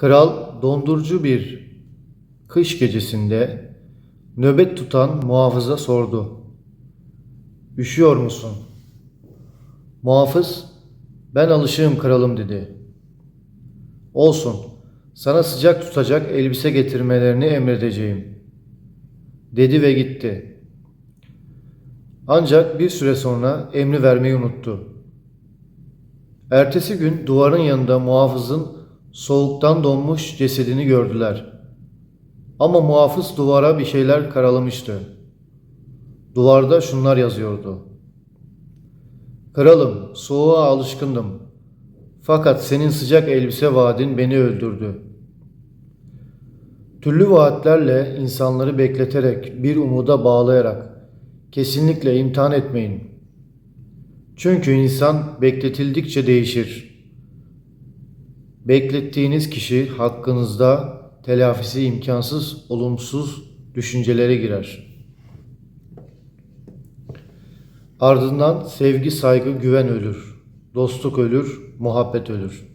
Kral dondurucu bir kış gecesinde nöbet tutan muhafıza sordu. Üşüyor musun? Muhafız, ben alışığım kralım dedi. Olsun, sana sıcak tutacak elbise getirmelerini emredeceğim. Dedi ve gitti. Ancak bir süre sonra emri vermeyi unuttu. Ertesi gün duvarın yanında muhafızın soğuktan donmuş cesedini gördüler. Ama muhafız duvara bir şeyler karalamıştı. Duvarda şunlar yazıyordu. Kralım, soğuğa alışkındım. Fakat senin sıcak elbise vaadin beni öldürdü. Türlü vaatlerle insanları bekleterek, bir umuda bağlayarak kesinlikle imtihan etmeyin. Çünkü insan bekletildikçe değişir. Beklettiğiniz kişi hakkınızda telafisi imkansız olumsuz düşüncelere girer. Ardından sevgi, saygı, güven ölür. Dostluk ölür, muhabbet ölür.